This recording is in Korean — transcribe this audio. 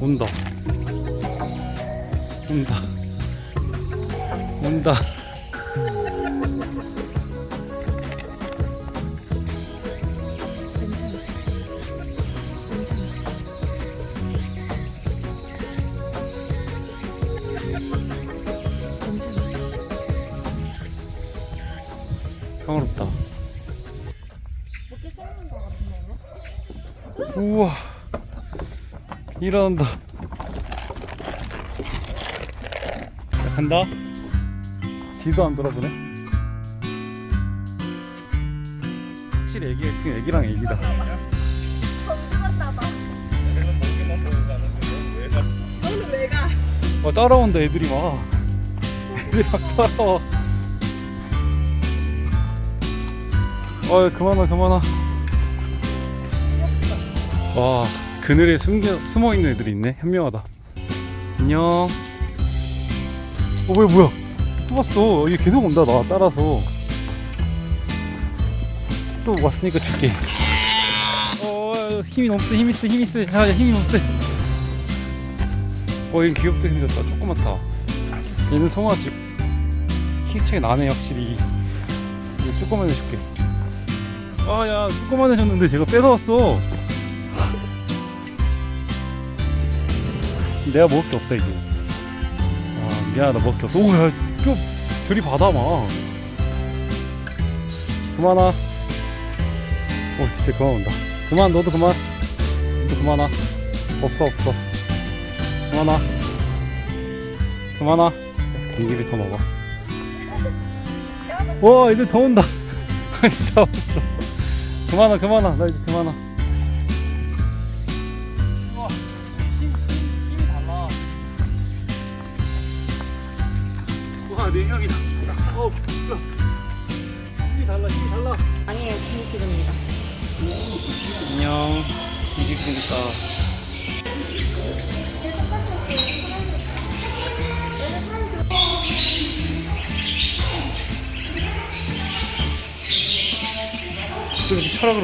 온다. 온다. 온다. 평화롭다. 우와. 일어난다. 자, 간다. 뒤도 안 돌아보네. 확실히 애기, 그 애기랑 애기다. 건드렸나 봐 너는 왜 가? 어, 따라온다 애들이 막. 애들이 막 따라와. 어, 그만아, 그만아. 와, 그늘에 숨겨, 숨어 있는 애들이 있네. 현명하다. 안녕. 어, 뭐야, 뭐야. 또 왔어. 얘 계속 온다, 나 따라서. 또 왔으니까 줄게. 어, 힘이 넘어, 힘이 세, 힘이 세. 아, 힘이 없어. 어, 얘 귀엽게 생겼다. 조그맣다. 얘는 송아지. 키 차이 나네, 확실히. 이거 조그만 해줄게. 아, 야, 조그만 해줬는데 제가 뺏어왔어. 내가 먹을 게 없다, 이제. 아, 미안하다, 먹을 게 없어. 오, 야, 좀 들이받아, 막. 그만 와. 오, 진짜 그만 온다. 그만, 너도 그만. 너도 그만 와. 없어, 없어. 그만 와. 그만 와. 공기를 더 먹어. 와, 이제 더 온다. 이제 다 왔어. 그만 와, 그만 와. 나 이제 그만 와. 아, 내 향이 달라. 어, 진짜. 힘이 달라, 힘이 달라. 아니에요, 김치입니다. 안녕. 이집트니까. 또 철학으로.